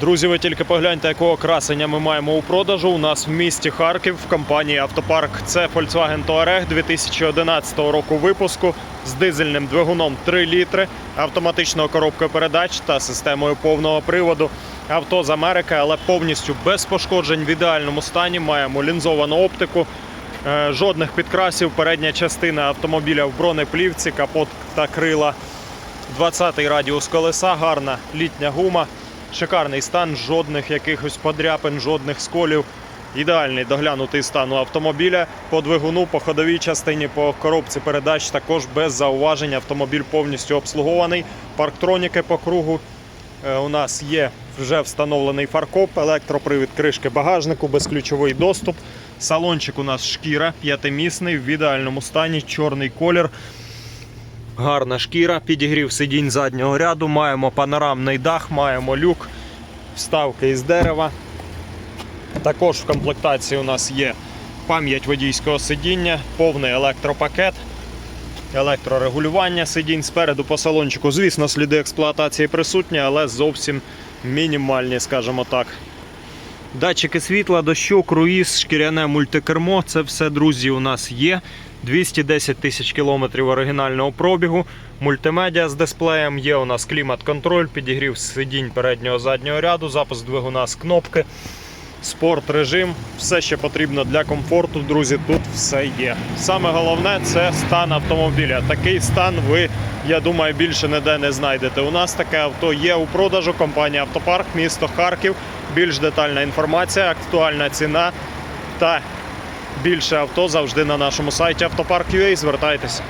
Друзі, ви тільки погляньте, якого красення ми маємо у продажу. У нас в місті Харків в компанії Автопарк. Це Volkswagen Touareg 2011 року випуску з дизельним двигуном 3 літри, автоматичною коробкою передач та системою повного приводу. Авто з Америки, але повністю без пошкоджень в ідеальному стані. Маємо лінзовану оптику. Е, Жодних підкрасів. Передня частина автомобіля в бронеплівці, капот та крила. 20-й радіус колеса, гарна літня гума, шикарний стан, жодних якихось подряпин, жодних сколів. Ідеальний доглянутий стан у автомобіля. По двигуну, по ходовій частині, по коробці передач також без зауважень. Автомобіль повністю обслугований. Парктроніки по кругу. Е, У нас є вже встановлений фаркоп, електропривід кришки багажнику, безключовий доступ. Салончик у нас шкіра, п'ятимісний, в ідеальному стані, чорний колір. Гарна шкіра, підігрів сидінь заднього ряду, маємо панорамний дах, маємо люк, вставки із дерева. Також в комплектації у нас є пам'ять водійського сидіння, повний електропакет, електрорегулювання сидінь спереду по салончику. Звісно, сліди експлуатації присутні, але зовсім мінімальні, скажімо так. Датчики світла, дощу, круїз, шкіряне мультикермо. Це все, друзі, у нас є. 210 тисяч кілометрів оригінального пробігу. Мультимедіа з дисплеєм. Є у нас клімат-контроль, підігрів сидінь переднього заднього ряду, запуск двигуна з кнопки, спорт режим. Все, що потрібно для комфорту, друзі, тут все є. Саме головне це стан автомобіля. Такий стан ви, я думаю, більше ніде не знайдете. У нас таке авто є у продажу. Компанія Автопарк, місто Харків. Більш детальна інформація, актуальна ціна та більше авто завжди на нашому сайті автопарк.ua. Звертайтеся.